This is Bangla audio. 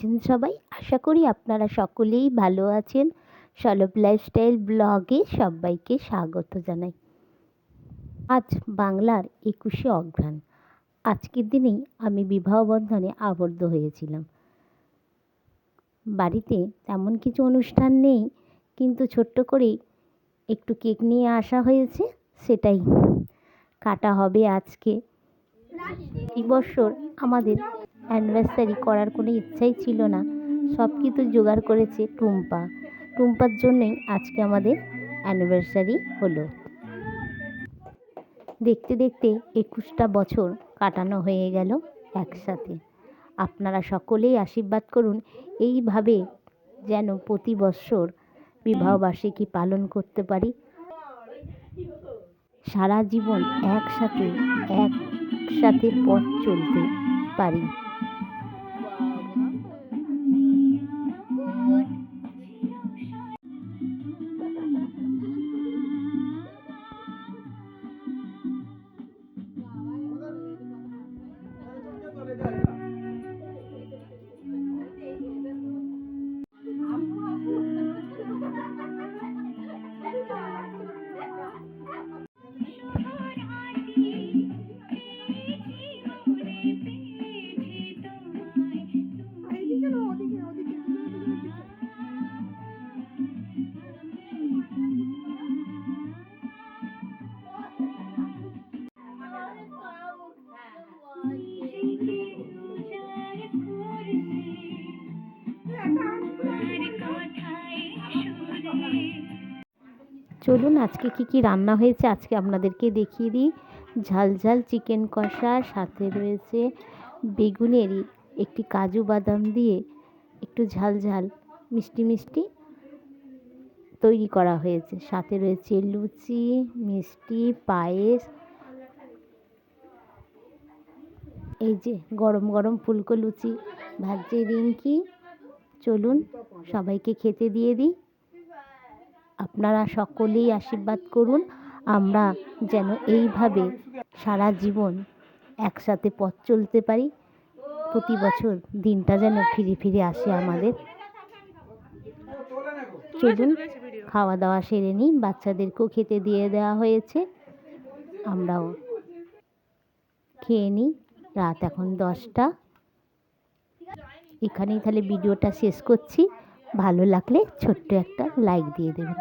আছেন সবাই? আশা করি আপনারা সকলেই ভালো আছেন। সলভ লাইফস্টাইল ব্লগে সবাইকে স্বাগত জানাই। আজ বাংলার একুশে অঘ্রাণ। আজকের দিনেই আমি বিবাহ বন্ধনে আবদ্ধ হয়েছিলাম। বাড়িতে তেমন কিছু অনুষ্ঠান নেই, কিন্তু ছোট্ট করেই একটু কেক নিয়ে আসা হয়েছে, সেটাই। কাটা হবে আজকে। এই বছর আমাদের অ্যানিভার্সারি করার কোনো ইচ্ছাই ছিল না। সব কিছু জোগাড় করেছে টুম্পা। টুম্পার জন্যই আজকে আমাদের অ্যানিভার্সারি হলো। দেখতে দেখতে একুশটা বছর কাটানো হয়ে গেল একসাথে। আপনারা সকলেই আশীর্বাদ করুন, এইভাবে যেন প্রতি বৎসর বিবাহবার্ষিকী পালন করতে পারি। সারা জীবন একসাথে একসাথে পথ চলতে পারি। চলুন আজকে কি কি রান্না হয়েছে আজকে আপনাদেরকে দেখিয়ে দিই। ঝাল ঝাল চিকেন কষা, সাথে রয়েছে বেগুনেরই একটি কাজু বাদাম দিয়ে একটু ঝাল ঝাল মিষ্টি মিষ্টি তৈরি করা হয়েছে। সাথে রয়েছে লুচি, মিষ্টি, পায়েস এই যে গরম গরম ফুলকো লুচি, ভাজছে রিঙ্কি। চলুন সবাইকে খেতে দিয়ে দিই। আপনারা সকলেই আশীর্বাদ করুন, আমরা যেন এইভাবে সারা জীবন একসাথে পথ চলতে পারি। প্রতি বছর দিনটা যেন ফিরে ফিরে আসে আমাদের। চলুন খাওয়া দাওয়া সেরে নিই, বাচ্চাদেরকেও খেতে দিয়ে দেওয়া হয়েছে। আমরাও খেয়ে নিই। রাত এখন দশটা। এখানেই তাহলে ভিডিওটা শেষ করছি। ভালো লাগলে ছোট্ট একটা লাইক দিয়ে দেবেন।